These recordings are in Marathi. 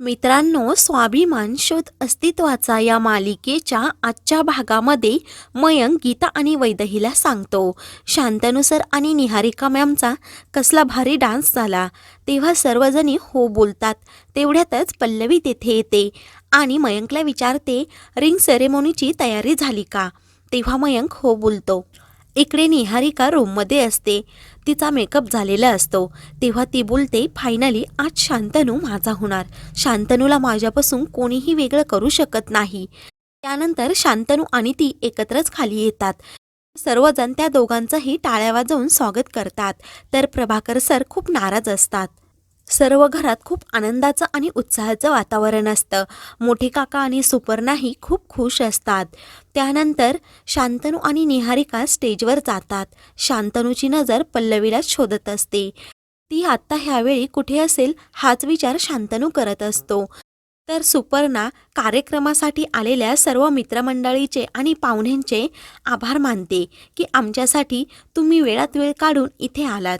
मित्रांनो स्वाभिमान शोध अस्तित्वाचा या मालिकेच्या आजच्या भागामध्ये मयंक गीता आणि वैदहीला सांगतो. शांतनु सर आणि निहारिका मॅमचा कसला भारी डान्स झाला. तेव्हा सर्वजणी हो बोलतात. तेवढ्यातच पल्लवी तेथे येते आणि मयंकला विचारते रिंग सेरेमोनीची तयारी झाली का? तेव्हा मयंक हो बोलतो इकडे निहारिका रूममध्ये असते. तिचा मेकअप झालेला असतो. तेव्हा ती बोलते फायनली आज शांतनू माझा होणार. शांतनूला माझ्यापासून कोणीही वेगळं करू शकत नाही. त्यानंतर शांतनू आणि ती एकत्रच खाली येतात. सर्वजण त्या दोघांचंही टाळ्या वाजवून स्वागत करतात. तर प्रभाकर सर खूप नाराज असतात. सर्व घरात खूप आनंदाचं आणि उत्साहाचं वातावरण असतं. मोठे काका आणि सुपर्णाही खूप खुश असतात. त्यानंतर शांतनू आणि निहारिका स्टेजवर जातात. शांतनूची नजर पल्लवीला शोधत असते. ती आत्ता ह्यावेळी कुठे असेल हाच विचार शांतनू करत असतो. तर सुपर्णा कार्यक्रमासाठी आलेल्या सर्व मित्रमंडळीचे आणि पाहुण्यांचे आभार मानते की आमच्यासाठी तुम्ही वेळात वेळ काढून इथे आलात.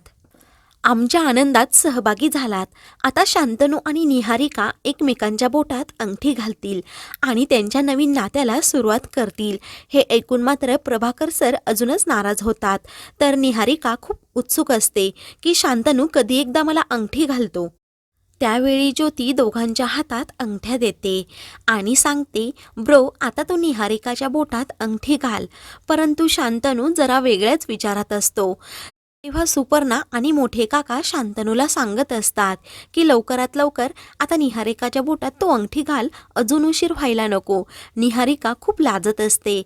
आमच्या आनंदात सहभागी झालात. आता शांतनू आणि निहारिका एकमेकांच्या बोटात अंगठी घालतील आणि त्यांच्या नवीन नात्याला सुरुवात करतील. हे ऐकून मात्र प्रभाकर सर अजूनच नाराज होतात. तर निहारिका खूप उत्सुक असते की शांतनू कधी एकदा मला अंगठी घालतो. त्यावेळी ज्योती दोघांच्या हातात अंगठ्या देते आणि सांगते ब्रो आता तू निहारिकाच्या बोटात अंगठी घाल. परंतु शांतनू जरा वेगळ्याच विचारात असतो. तेव्हा सुपर्णा आणि मोठे काका शांतनूला सांगत असतात की लवकरात लवकर आता निहारिकाच्या बोटात तो अंगठी घाल अजून उशीर व्हायला नको. निहारिका खूप लाजत असते.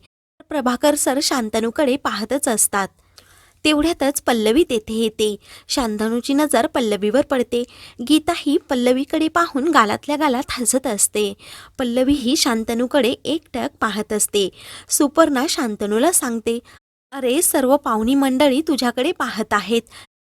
प्रभाकर सर शांतनूकडे पाहतच असतात. तेवढ्यातच पल्लवी तेथे येते. शांतनूची नजर पल्लवीवर पडते. गीता ही पल्लवीकडे पाहून गालातल्या गालात हसत असते. पल्लवी ही शांतनूकडे एकटक पाहत असते. सुपर्णा शांतनूला सांगते अरे सर्व पाहुणी मंडळी तुझ्याकडे पाहत आहेत.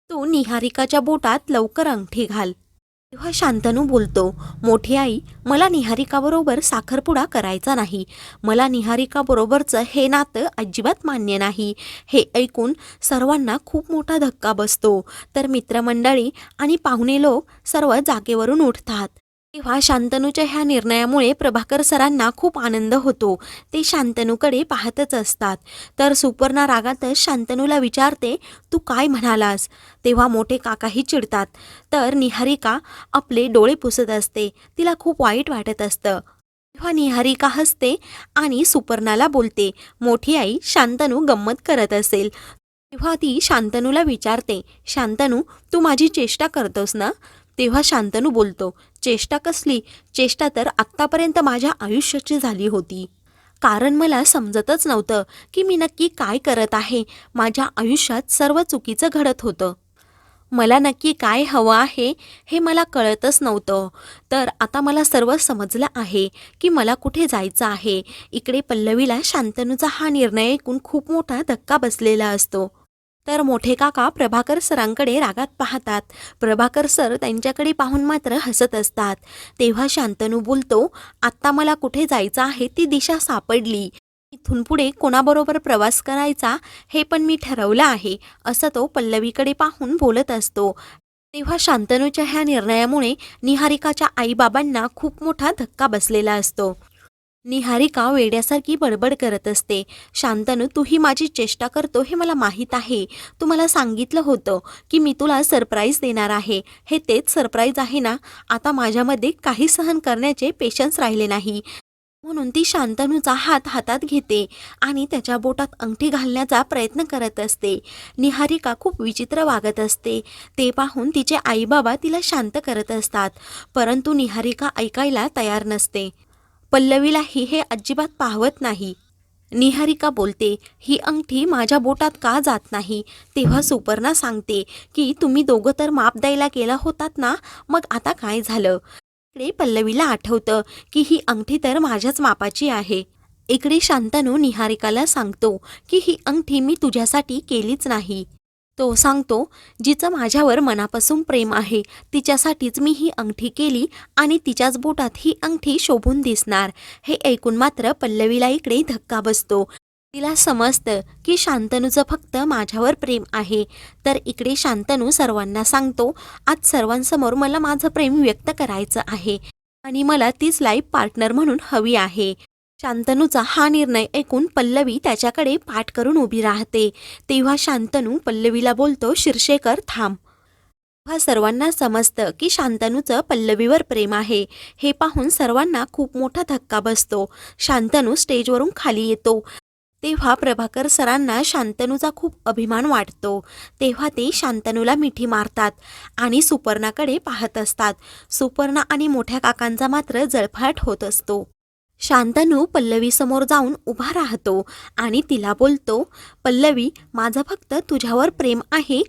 तू निहारिकाच्या बोटात लवकर अंगठी घाल. तेव्हा शांतनू बोलतो मोठी आई मला निहारिकाबरोबर साखरपुडा करायचा नाही. मला निहारिकाबरोबरचं हे नातं अजिबात मान्य नाही. हे ऐकून सर्वांना खूप मोठा धक्का बसतो. तर मित्रमंडळी आणि पाहुणे लोक सर्व जागेवरून उठतात. तेव्हा शांतनूच्या ह्या निर्णयामुळे प्रभाकर सरांना खूप आनंद होतो. ते शांतनूकडे पाहतच असतात. तर सुपर्णा रागातच शांतनूला विचारते तू काय म्हणालास? तेव्हा मोठे काकाही चिडतात. तर निहारिका आपले डोळे पुसत असते. तिला खूप वाईट वाटत असतं. तेव्हा निहारिका हसते आणि सुपर्णाला बोलते मोठी आई शांतनू गंमत करत असेल. तेव्हा ती शांतनूला विचारते शांतनू तू माझी चेष्टा करतोस ना? तेव्हा शांतनू बोलतो चेष्टा कसली? चेष्टा तर आत्तापर्यंत माझ्या आयुष्याची झाली होती. कारण मला समजतच नव्हतं की मी नक्की काय करत आहे. माझ्या आयुष्यात सर्व चुकीचं घडत होतं. मला नक्की काय हवं आहे हे मला कळतच नव्हतं. तर आता मला सर्व समजलं आहे की मला कुठे जायचं आहे. इकडे पल्लवीला शांतनूचा हा निर्णय ऐकून खूप मोठा धक्का बसलेला असतो. तर मोठे काका प्रभाकर सरांकडे रागात पाहतात. प्रभाकर सर त्यांच्याकडे पाहून मात्र हसत असतात. तेव्हा शांतनू बोलतो आत्ता मला कुठे जायचं आहे ती दिशा सापडली. इथून पुढे कोणाबरोबर प्रवास करायचा हे पण मी ठरवलं आहे असं तो पल्लवीकडे पाहून बोलत असतो. तेव्हा शांतनूच्या ह्या निर्णयामुळे निहारिकाच्या आईबाबांना खूप मोठा धक्का बसलेला असतो. निहारिका वेड्यासारखी बडबड करत असते? शांतनू तूही माझी चेष्टा करतो हे मला माहीत आहे. तू मला सांगितलं होतं की मी तुला सरप्राईज देणार आहे. हे तेच सरप्राईज आहे ना? आता माझ्यामध्ये काही सहन करण्याचे पेशन्स राहिले नाही. म्हणून ती शांतनूचा हात हातात घेते आणि त्याच्या बोटात अंगठी घालण्याचा प्रयत्न करत असते. निहारिका खूप विचित्र वागत असते ते पाहून तिचे आईबाबा तिला शांत करत असतात. परंतु निहारिका ऐकायला तयार नसते. पल्लवीलाही हे अजिबात पाहवत नाही. निहारिका बोलते ही अंगठी माझ्या बोटात का जात नाही? तेव्हा सुपर्णा सांगते की तुम्ही दोघं तर माप द्यायला गेला होतात ना? मग आता काय झालं? इकडे पल्लवीला आठवतं की ही अंगठी तर माझ्याच मापाची आहे. इकडे शांतनू निहारिकाला सांगतो की ही अंगठी मी तुझ्यासाठी केलीच नाही. तो सांगतो जिचं माझ्यावर मनापासून प्रेम आहे तिच्यासाठीच मी ही अंगठी केली आणि तिच्याच बोटात ही अंगठी शोभून दिसणार. हे ऐकून मात्र पल्लवीला इकडे धक्का बसतो. तिला समजतं की शांतनूचं फक्त माझ्यावर प्रेम आहे. तर इकडे शांतनू सर्वांना सांगतो आज सर्वांसमोर मला माझं प्रेम व्यक्त करायचं आहे आणि मला तीच लाईफ पार्टनर म्हणून हवी आहे. शांतनूचा हा निर्णय ऐकून पल्लवी त्याच्याकडे पाठ करून उभी राहते. तेव्हा शांतनू पल्लवीला बोलतो शिरशेकर थांब. तेव्हा सर्वांना समजतं की शांतनूचं पल्लवीवर प्रेम आहे. हे पाहून सर्वांना खूप मोठा धक्का बसतो. शांतनू स्टेजवरून खाली येतो. तेव्हा प्रभाकर सरांना शांतनूचा खूप अभिमान वाटतो. तेव्हा ते शांतनूला मिठी मारतात आणि सुपर्णाकडे पाहत असतात. सुपर्णा आणि मोठ्या काकांचा मात्र जळफाट होत असतो. शांतनू पल्लवीसमोर जाऊन उभा राहतो आणि तिला बोलतो पल्लवी माझं फक्त तुझ्यावर प्रेम आहे.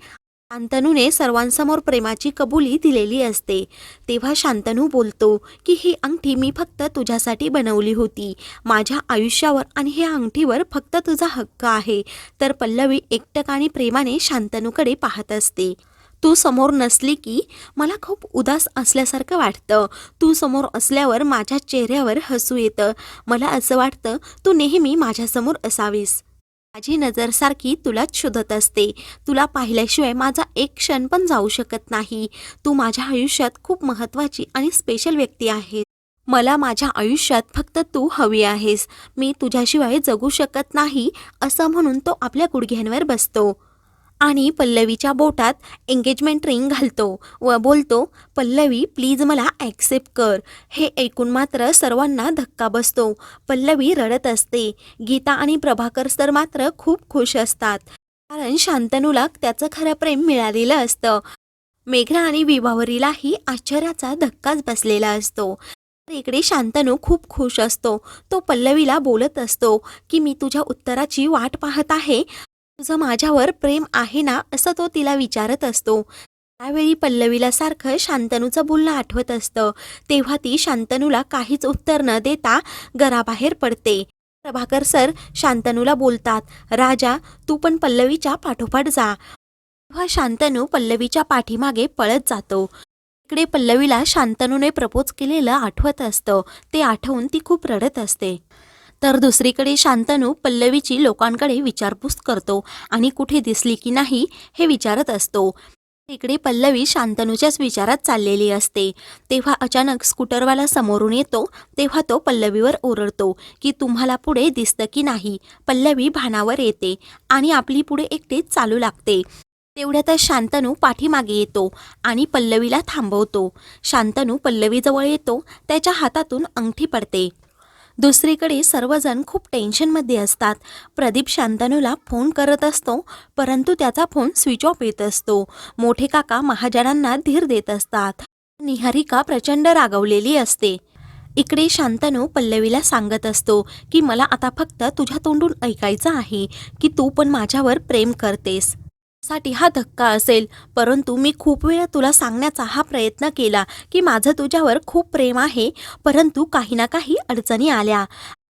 शांतनूने सर्वांसमोर प्रेमाची कबुली दिलेली असते. तेव्हा शांतनू बोलतो की ही अंगठी मी फक्त तुझ्यासाठी बनवली होती. माझ्या आयुष्यावर आणि ह्या अंगठीवर फक्त तुझा हक्क आहे. तर पल्लवी एकटक आणि प्रेमाने शांतनूकडे पाहत असते. तू समोर नसली की मला खूप उदास असल्यासारखं वाटतं. तू समोर असल्यावर माझ्या चेहऱ्यावर हसू येतं. मला असं वाटतं तू नेहमी माझ्यासमोर असावीस. माझी नजरसारखी तुलाच शोधत असते. तुला पाहिल्याशिवाय माझा एक क्षण पण जाऊ शकत नाही. तू माझ्या आयुष्यात खूप महत्त्वाची आणि स्पेशल व्यक्ती आहे मला माझ्या आयुष्यात फक्त तू हवी आहेस. मी तुझ्याशिवाय जगू शकत नाही असं म्हणून तो आपल्या गुडघ्यांवर बसतो. आणि पल्लवीच्या बोटात एंगेजमेंट रिंग घालतो व बोलतो पल्लवी प्लीज मला ॲक्सेप्ट कर. हे ऐकून मात्र सर्वांना धक्का बसतो. पल्लवी रडत असते. गीता आणि प्रभाकर सर मात्र खूप खुश असतात. कारण शांतनूला त्याचं खरं प्रेम मिळालेलं असतं. मेघना आणि विभावरीलाही आश्चर्याचा धक्काच बसलेला असतो. तर इकडे शांतनू खूप खुश असतो. तो पल्लवीला बोलत असतो की मी तुझ्या उत्तराची वाट पाहत आहे. तुझं माझ्यावर प्रेम आहे ना असं तो तिला विचारत असतो. त्यावेळी पल्लवीला सारखं शांतनूचं बोलणं आठवत असतं. तेव्हा ती शांतनूला काहीच उत्तर न देता घराबाहेर पडते. प्रभाकर सर शांतनूला बोलतात राजा तू पण पल्लवीच्या पाठोपाठ जा. तेव्हा शांतनू पल्लवीच्या पाठीमागे पळत जातो. इकडे पल्लवीला शांतनूने प्रपोज केलेलं आठवत असतं. ते आठवून ती खूप रडत असते. तर दुसरीकडे शांतनू पल्लवीची लोकांकडे विचारपूस करतो आणि कुठे दिसली की नाही हे विचारत असतो. इकडे पल्लवी शांतनूच्याच विचारात चाललेली असते. तेव्हा अचानक स्कूटरवाला समोरून येतो. तेव्हा तो पल्लवीवर ओरडतो की तुम्हाला पुढे दिसतं की नाही. पल्लवी भानावर येते आणि आपली पुढे एकटीच चालू लागते. तेवढ्यातच शांतनू पाठीमागे येतो आणि पल्लवीला थांबवतो. शांतनू पल्लवीजवळ येतो. त्याच्या हातातून अंगठी पडते. दुसरीकडे सर्वजण खूप टेन्शनमध्ये असतात. प्रदीप शांतनूला फोन करत असतो परंतु त्याचा फोन स्विच ऑफ येत असतो. मोठे काका महाजनांना धीर देत असतात. निहारिका प्रचंड रागवलेली असते. इकडे शांतनू पल्लवीला सांगत असतो की मला आता फक्त तुझ्या तोंडून ऐकायचं आहे की तू पण माझ्यावर प्रेम करतेस. साठी हा धक्का असेल. परंतु मी खूप वेळा तुला सांगण्याचा हा प्रयत्न केला की माझं तुझ्यावर खूप प्रेम आहे. परंतु काही ना काही अडचणी आल्या.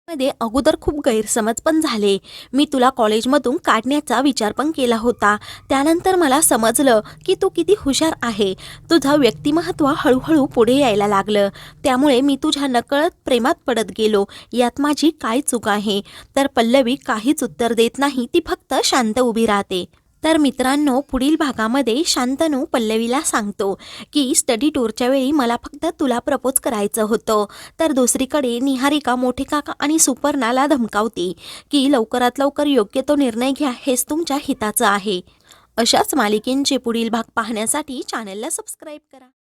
मध्ये अगोदर खूप गैरसमज पण झाले. मी तुला कॉलेजमधून काढण्याचा विचार पण केला होता. त्यानंतर मला समजलं की तू किती हुशार आहे. तुझं व्यक्तिमत्व हळूहळू पुढे यायला लागलं. त्यामुळे मी तुझ्या नकळत प्रेमात पडत गेलो. यात माझी काय चूक आहे? तर पल्लवी काहीच उत्तर देत नाही. ती फक्त शांत उभी राहते. तर मित्रांनो पुढील भागामध्ये शांतनू पल्लवीला सांगतो की स्टडी टूरच्या वेळी मला फक्त तुला प्रपोज करायचं होतं. तर दुसरीकडे निहारिका मोठे काका आणि सुपर्णाला धमकावते की लवकरात लवकर योग्य तो निर्णय घ्या हेच तुमच्या हिताचं आहे. अशाच मालिकेंचे पुढील भाग पाहण्यासाठी चॅनलला सबस्क्राईब करा.